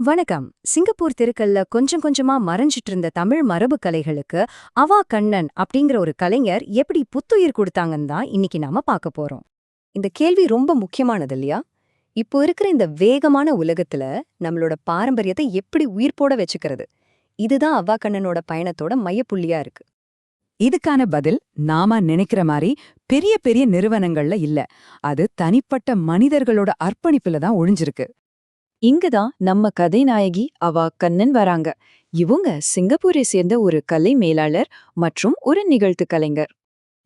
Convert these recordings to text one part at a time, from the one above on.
வணக்கம். சிங்கப்பூர் திருக்கல்ல கொஞ்சம் கொஞ்சமா மறைஞ்சிட்டு இருந்த தமிழ் மரபு கலைகளுக்கு அவா கண்ணன் அப்படிங்கிற ஒரு கலைஞர் எப்படி புத்துயிர் கொடுத்தாங்கன்னு தான் இன்னைக்கு நாம பார்க்க போறோம். இந்த கேள்வி ரொம்ப முக்கியமானது இல்லையா? இப்போ இருக்கிற இந்த வேகமான உலகத்துல நம்மளோட பாரம்பரியத்தை எப்படி உயிர் போட வச்சுக்கிறது? இதுதான் அவ்வா கண்ணனோட பயணத்தோட மையப்புள்ளியா இருக்கு. இதுக்கான பதில் நாம நினைக்கிற மாதிரி பெரிய பெரிய நிறுவனங்கள்ல இல்ல. அது தனிப்பட்ட மனிதர்களோட அர்ப்பணிப்புல தான் ஒழிஞ்சிருக்கு. இங்குதான் நம்ம கதைநாயகி அவா கண்ணன் வராங்க. இவங்க சிங்கப்பூரை சேர்ந்த ஒரு கலை மேலாளர் மற்றும் ஒரு நிகழ்த்து கலைஞர்.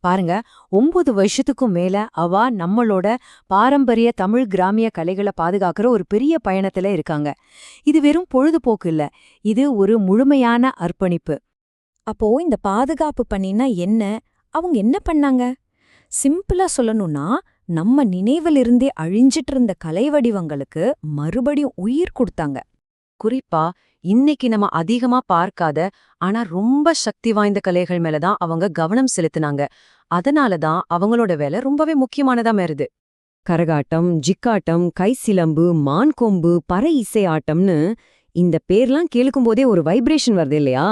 பாருங்க ஒன்பது வருஷத்துக்கும் மேல அவா நம்மளோட பாரம்பரிய தமிழ் கிராமிய கலைகளை பாதுகாக்கிற ஒரு பெரிய பயணத்துல இருக்காங்க. இது வெறும் பொழுதுபோக்கு இல்ல இது ஒரு முழுமையான அர்ப்பணிப்பு. அப்போ இந்த பாதுகாப்பு பண்ணினா என்ன? அவங்க என்ன பண்ணாங்க? சிம்பிளா சொல்லணும்னா நம்ம நினைவிலிருந்தே அழிஞ்சிட்டு இருந்த கலை வடிவங்களுக்கு மறுபடியும் உயிர் கொடுத்தாங்க. குறிப்பா இன்னைக்கு நம்ம அதிகமா பார்க்காத ஆனா ரொம்ப சக்தி வாய்ந்த கலைகள் மேலதான் அவங்க கவனம் செலுத்தினாங்க. அதனால தான் அவங்களோட வேலை ரொம்பவே முக்கியமானதா மாறுது. கரகாட்டம் ஜிக்காட்டம் கைசிலம்பு மான் கொம்பு பறை இசை ஆட்டம்னு இந்த பேர்லாம் கேளுக்கும் போதே ஒரு வைப்ரேஷன் வருது இல்லையா?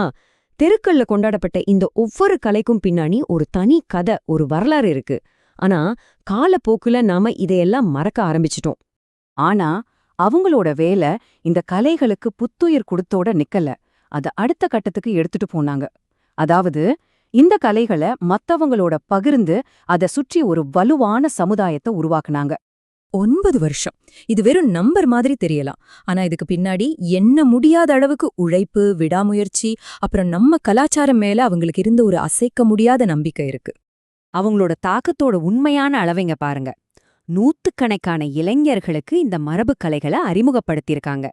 தெருக்கல்ல கொண்டாடப்பட்ட இந்த ஒவ்வொரு கலைக்கும் பின்னாடி ஒரு தனி கதை ஒரு வரலாறு இருக்கு. ஆனா காலப்போக்குல நாம இதையெல்லாம் மறக்க ஆரம்பிச்சிட்டோம். ஆனா அவங்களோட வேலை இந்த கலைகளுக்கு புத்துயிர் கொடுத்தோட நிக்கல. அத அடுத்த கட்டத்துக்கு எடுத்துட்டு போனாங்க. அதாவது இந்த கலைகளை மத்தவங்களோட பகிர்ந்து அத சுற்றி ஒரு வலுவான சமுதாயத்தை உருவாக்குனாங்க. ஒன்பது வருஷம். இது வெறும் நம்பர் மாதிரி தெரியலாம். ஆனா இதுக்கு பின்னாடி என்ன முடியாத அளவுக்கு உழைப்பு விடாமுயற்சி அப்புறம் நம்ம கலாச்சாரம் மேல அவங்களுக்கு இருந்த ஒரு அசைக்க முடியாத நம்பிக்கை இருக்கு. அவங்களோட தாக்கத்தோட உண்மையான அளவைங்க பாருங்க. நூத்துக்கணக்கான இளைஞர்களுக்கு இந்த மரபு கலைகளை அறிமுகப்படுத்தியிருக்காங்க.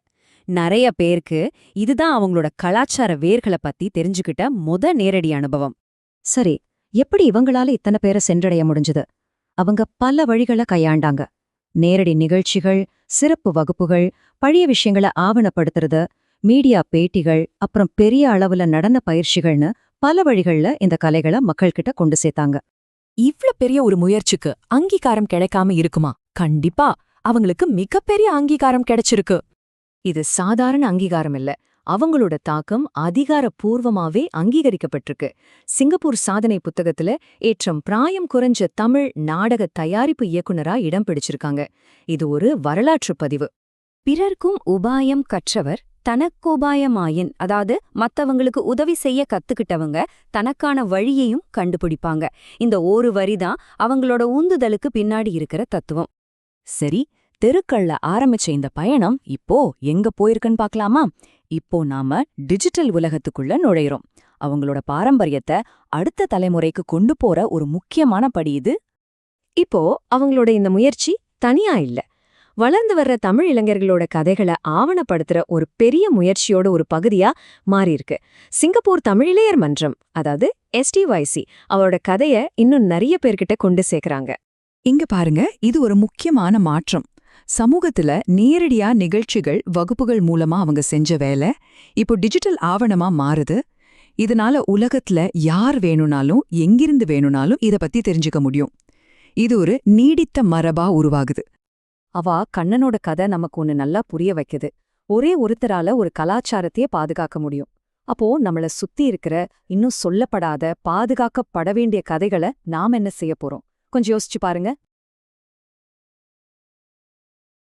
நிறைய பேருக்கு இதுதான் அவங்களோட கலாச்சார வேர்களை பத்தி தெரிஞ்சுக்கிட்ட முத நேரடி அனுபவம். சரி எப்படி இவங்களால இத்தனை பேரை சென்றடைய முடிஞ்சது? அவங்க பல வழிகளை கையாண்டாங்க. நேரடி நிகழ்ச்சிகள் சிறப்பு வகுப்புகள் பழைய விஷயங்களை ஆவணப்படுத்துறது மீடியா பேட்டிகள் அப்புறம் பெரிய அளவுல நடன பயிற்சிகள்னு பல வழிகள்ல இந்த கலைகளை மக்கள்கிட்ட கொண்டு சேர்த்தாங்க. இவ்ளோ பெரிய ஒரு முயற்சிக்கு அங்கீகாரம் கிடைக்காம இருக்குமா? கண்டிப்பா. அவங்களுக்கு மிகப்பெரிய அங்கீகாரம் கிடைச்சிருக்கு. இது சாதாரண அங்கீகாரம் இல்ல. அவங்களோட தாக்கம் அதிகாரப்பூர்வமாவே அங்கீகரிக்கப்பட்டிருக்கு. சிங்கப்பூர் சாதனை புத்தகத்துல ஏற்றம் பிராயம் குறைஞ்ச தமிழ் நாடக தயாரிப்பு இயக்குனரா இடம் பிடிச்சிருக்காங்க. இது ஒரு வரலாற்று பதிவு. பிறர்க்கும் உபாயம் கற்றவர் தனக்கோபாயமாயின் அதாவது மத்தவங்களுக்கு உதவி செய்ய கத்துக்கிட்டவங்க தனக்கான வழியையும் கண்டுபிடிப்பாங்க. இந்த ஒரு வரிதான் அவங்களோட உந்துதலுக்கு பின்னாடி இருக்கிற தத்துவம். சரி தெருக்கள்ல ஆரம்பிச்ச இந்த பயணம் இப்போ எங்க போயிருக்குன்னு பார்க்கலாமா இப்போ நாம டிஜிட்டல் உலகத்துக்குள்ள நுழையிறோம். அவங்களோட பாரம்பரியத்தை அடுத்த தலைமுறைக்கு கொண்டு போற ஒரு முக்கியமான படி இது. இப்போ அவங்களோட இந்த முயற்சி தனியா இல்ல. வளர்ந்து வர்ற தமிழ் இளைஞர்களோட கதைகளை ஆவணப்படுத்துற ஒரு பெரிய முயற்சியோட ஒரு பகுதியா மாறியிருக்கு. சிங்கப்பூர் தமிழிளையர் மன்றம் அதாவது எஸ்டிஒய்சி அவரோட கதைய இன்னும் நிறைய பேர்கிட்ட கொண்டு சேர்க்கறாங்க. இங்க பாருங்க இது ஒரு முக்கியமான மாற்றம். சமூகத்துல நேரடியா நிகழ்ச்சிகள் வகுப்புகள் மூலமா அவங்க செஞ்ச வேலை இப்போ டிஜிட்டல் ஆவணமா மாறுது. இதனால உலகத்துல யார் வேணும்னாலும் எங்கிருந்து வேணும்னாலும் இத பத்தி தெரிஞ்சுக்க முடியும். இது ஒரு நீடித்த மரபா உருவாகுது. அவா கண்ணனோட கதை நமக்கு ஒன்னு நல்லா புரிய வைக்குது. ஒரே ஒருத்தரால ஒரு கலாச்சாரத்தையே பாதுகாக்க முடியும். அப்போ நம்மள சுத்தி இருக்கிற இன்னும் சொல்லப்படாத பாதுகாக்கப்பட வேண்டிய கதைகளை நாம என்ன செய்ய போறோம்? கொஞ்சம் யோசிச்சு பாருங்க.